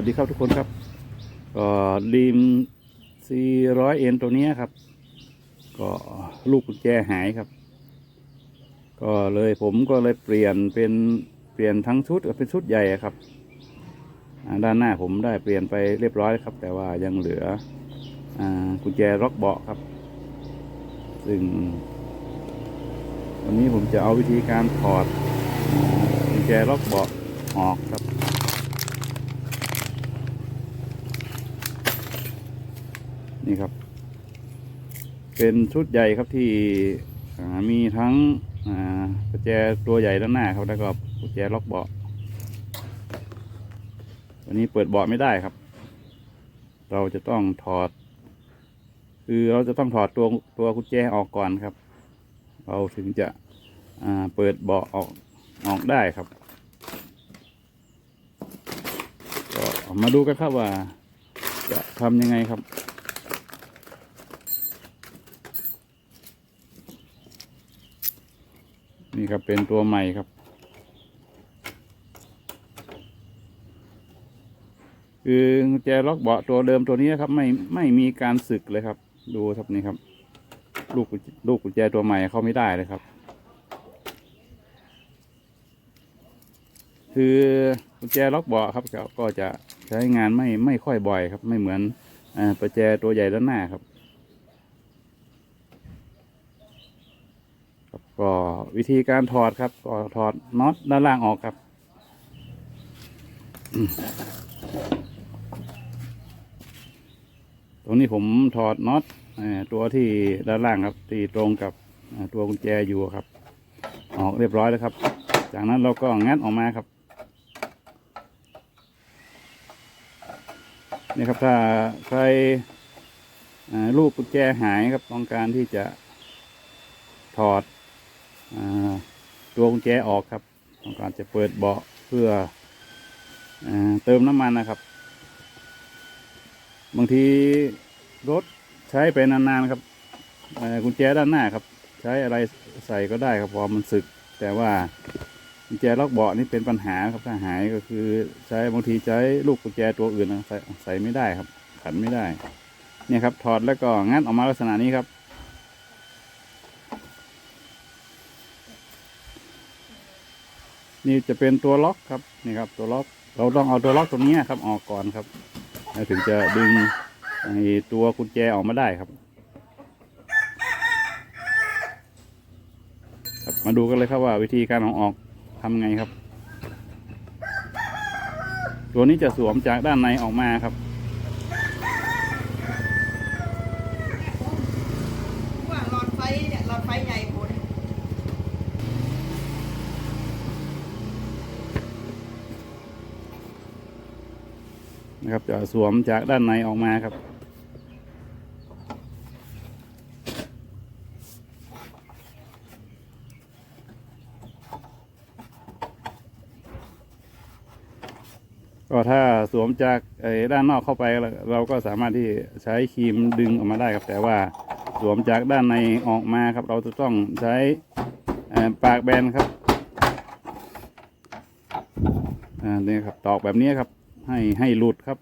วัสดีครับทุกคนครับก็ดีม 400N ตัวนี้ครับ ก็ลูกกุญแจหายครับ ก็เลยผมก็เลยเปลี่ยนเป็นเปลี่ยนทั้งชุดเป็นชุดใหญ่ครับ ด้านหน้าผมได้เปลี่ยนไปเรียบร้อยครับ แต่ว่ายังเหลืออกุญแจล็อกเบาะครับ ซึ่ง วันนี้ผมจะเอาวิธีการถอดกุญแจล็อกเบาะออกครับ นี่ครับ เป็นชุดใหญ่ครับที่มีทั้งกุญแจตัวใหญ่ด้านหน้าครับแล้วก็กุญแจล็อกเบาะวันนี้เปิดเบาะไม่ได้ครับ เราจะต้องถอด คือเราจะต้องถอดตัวตัวกุญแจออกก่อนครับ เราถึงจะเปิดเบาะออกออกได้ครับก็มาดูกันครับว่าจะทำยังไงครับ นี่ครับเป็นตัวใหม่ครับ คือแจล็อกเบาะตัวเดิมตัวนี้ครับ ไม่ไม่มีการสึกเลยครับ ดูครับนี่ครับ ลูกลูกกุญแจตัวใหม่เข้าไม่ได้เลยครับ คือกุญแจล็อกเบาะครับก็จะใช้งานไม่ไม่ค่อยบ่อยครับ ไม่เหมือนอ่ากุญแจตัวใหญ่ด้านหน้าครับ ครับก็ วิธีการถอดครับก็ถอดน็อตด้านล่างออกครับตรงนี้ผมถอดน็อตตัวที่ด้านล่างครับที่ตรงกับตัวกุญแจอยู่ครับ ออกเรียบร้อยแล้วครับ จากนั้นเราก็งัดออกมาครับนี่ครับถ้าใครลูกกุญแจหายครับต้องการที่จะถอด ตัวกุญแจออกครับต้องการจะเปิดเบาะเพื่ออเติมน้ำมันนะครับ บางทีรถใช้ไปนานๆครับกุญแจด้านหน้าครับ ใช้อะไรใส่ก็ได้ครับพอมันสึก แต่ว่ากุญแจล็อกเบาะนี่เป็นปัญหาครับถ้าหายก็คือใช้บางทีใช้ลูกกุญแจตัวอื่นนะใส่ใส่ไม่ได้ครับ ขันไม่ได้ เนี่ยครับถอดแล้วก็งัดออกมาลักษณะนี้ครับ นี่จะเป็นตัวล็อกครับนี่ครับตัวล็อก เราต้องเอาตัวล็อกตัวนี้ครับ ออกก่อนครับแล้วถึงจะดึงตัวกุญแจออกมาได้ครับ ครับ มาดูกันเลยครับว่าวิธีการเอาออกทำไงครับ ตัวนี้จะสวมจากด้านในออกมาครับ ว่าหลอดไฟเนี่ยหลอดไฟใหญ่หมด นะครับจะสวมจากด้านในออกมาครับ ก็ถ้าสวมจากด้านนอกเข้าไปเราเราก็สามารถที่ใช้ครีมดึงออกมาได้ครับ แต่ว่าสวมจากด้านในออกมาครับ เราจะต้องใช้ปากแบนครับอ่านี่ครับตอกแบบนี้ครับ ให้ให้หลุดครับ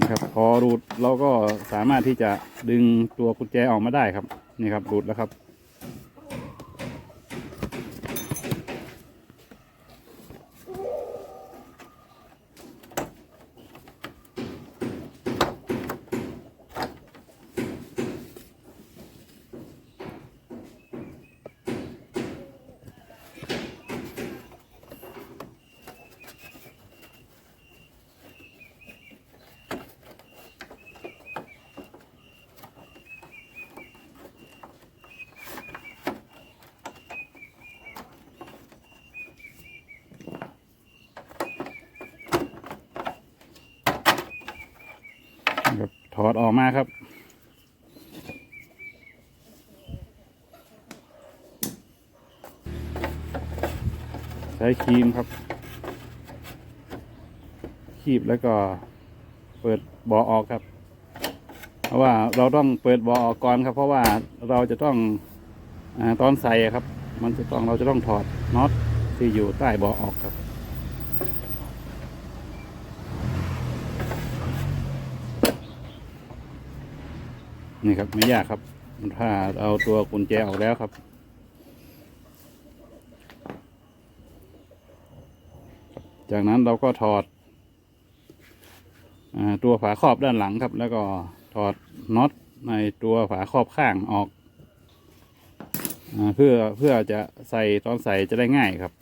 นะครับพอหลุดเราก็สามารถที่จะดึงตัวกุญแจออกมาได้ครับ นี่ครับหลุดแล้วครับ ถอดออกมาครับ ใช้ครีมครับ คีบแล้วก็เปิดบาะออกครับ เพราะว่าเราต้องเปิดบาะออกก่อนครับ เพราะว่าเราจะต้องอตอนใส่ครับ มันจะต้องเราจะต้องถอดน็อตที่อยู่ใต้บาะออกครับ นี่ครับไม่ยากครับ ถ้าเอาตัวกุญแจออกแล้วครับ จากนั้นเราก็ถอดอตัวฝาครอบด้านหลังครับ แล้วก็ถอดน็อตในตัวฝาครอบข้างออกอเพื่อเพื่อจะใส่ตอนใส่จะได้ง่ายครับ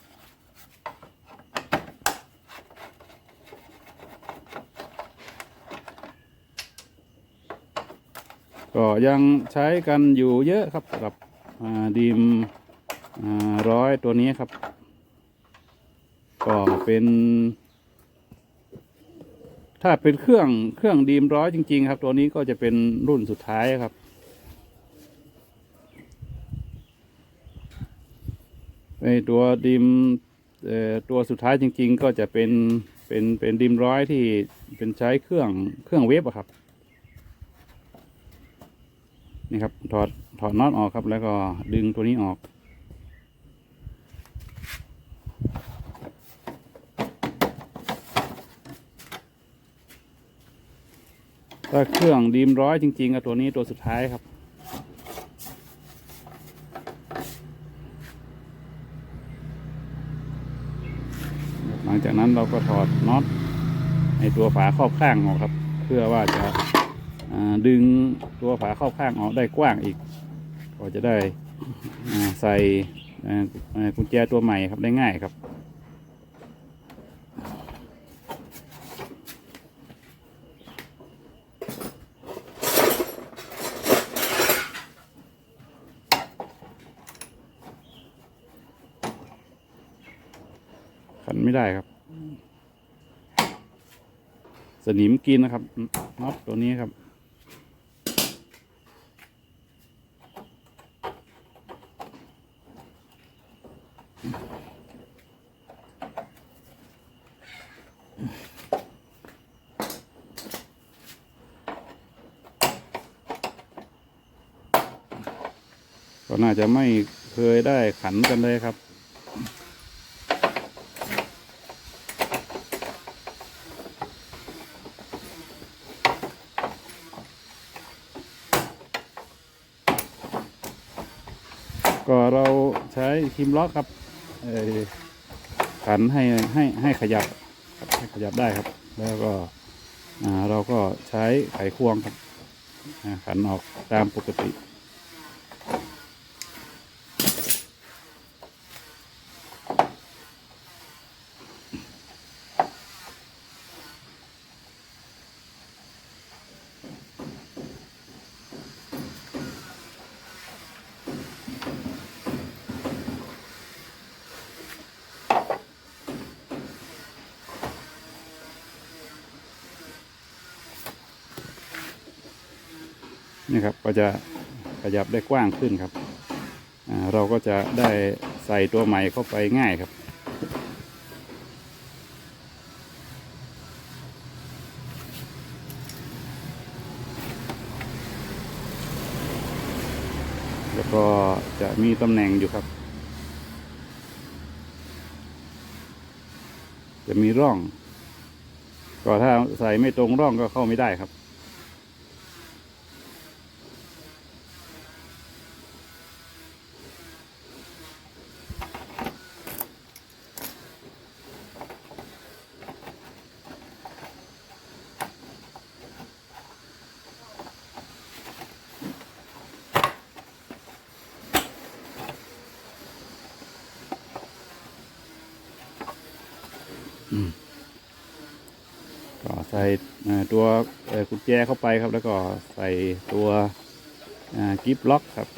ก็ยังใช้กันอยู่เยอะครับกับดีมร้อยตัวนี้ครับ ก็เป็น ถ้าเป็นเครื่องเครื่องดีมร้อยจริง ๆ ครับ ตัวนี้ก็จะเป็นรุ่นสุดท้ายครับในตัวดิมตัวสุดท้ายจริง ๆ ก็จะเป็นเป็นเป็นดิมร้อยที่เป็นใช้เครื่องเครื่องเวฟอะครับ นี่ครับถอดถอดน็อตออกครับ แล้วก็ดึงตัวนี้ออก ถ้าเครื่องดีมร้อยจริงๆอะตัวนี้ตัวสุดท้ายครับหลังจากนั้นเราก็ถอดน็อตในตัวฝาครอบข้างออกครับ เพื่อว่าจะ ดึงตัวฝาครอบข้างออกได้กว้างอีก ก็จะได้ใส่กุญแจตัวใหม่ครับได้ง่ายครับขันไม่ได้ครับ สนิมกินนะครับน็อตตัวนี้ครับ ก็น่าจะไม่เคยได้ขันกันเลยครับ ก็เราใช้คิมล็อกครับขันให้ให้ให้ขยับให้ขยับได้ครับ แล้วก็อ่าเราก็ใช้ไขควงครับขันออกตามปกติ นี่ครับก็จะขยับได้กว้างขึ้นครับ เราก็จะได้ใส่ตัวใหม่เข้าไปง่ายครับ แล้วก็จะมีตำแหน่งอยู่ครับ จะมีร่อง ก็ถ้าใส่ไม่ตรงร่องก็เข้าไม่ได้ครับ ตัวกุญแจเข้าไปครับ แล้วก็ใส่ตัวกิฟล็อกครับ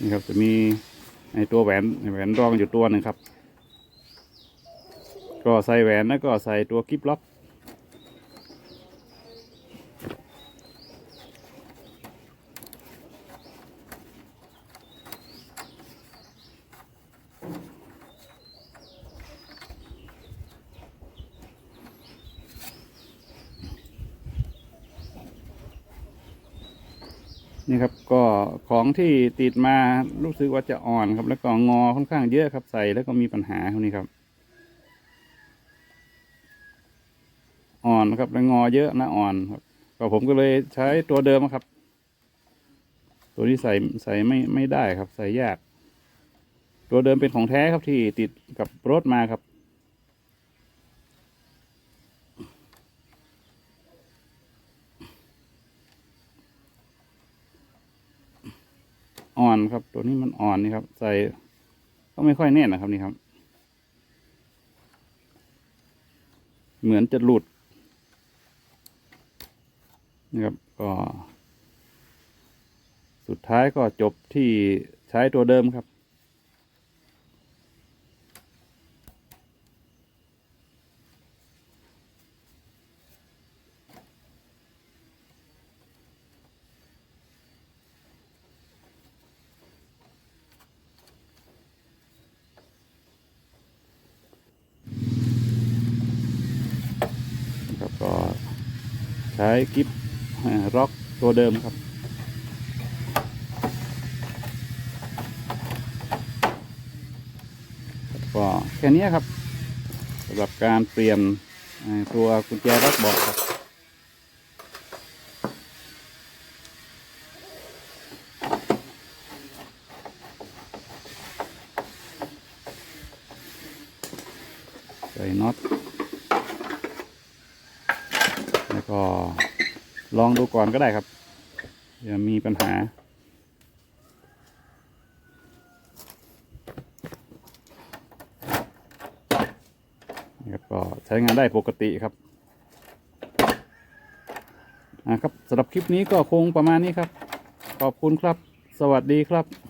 นี่ครับจะมีในตัวแหวนแหวนรองอยู่ตัวหนึ่งครับ ก็ใส่แหวนแล้วก็ใส่ตัวกิฟล็อก นี่ครับก็ของที่ติดมารู้สึกว่าจะอ่อนครับ แล้วก็งอค่อนข้างเยอะครับใส่แล้วก็มีปัญหาครับนี่ครับ อ่อนครับแล้วงอเยอะนะอ่อนครับ ก็ผมก็เลยใช้ตัวเดิมครับ ตัวนี้ใส่ใส่ไม่ไม่ได้ครับ ใส่ยาก ตัวเดิมเป็นของแท้ครับที่ติดกับรถมาครับ อ่อนครับ ตัวนี้มันอ่อนนี่ครับ ใส่ก็ไม่ค่อยแน่นนะครับนี่ครับ เหมือนจะหลุดนะครับก็สุดท้ายก็จบที่ใช้ตัวเดิมครับก็ ใช้กิฟร็อกตัวเดิมครับ ก็แค่นี้ครับสำหรับการเปลี่ยนตัวกุญแจล็อกบอกครับใส่น็อต ก็ลองดูก่อนก็ได้ครับอย่ามีปัญหา ก็ใช้งานได้ปกติครับอ่าครับสำหรับคลิปนี้ก็คงประมาณนี้ครับ ขอบคุณครับ สวัสดีครับ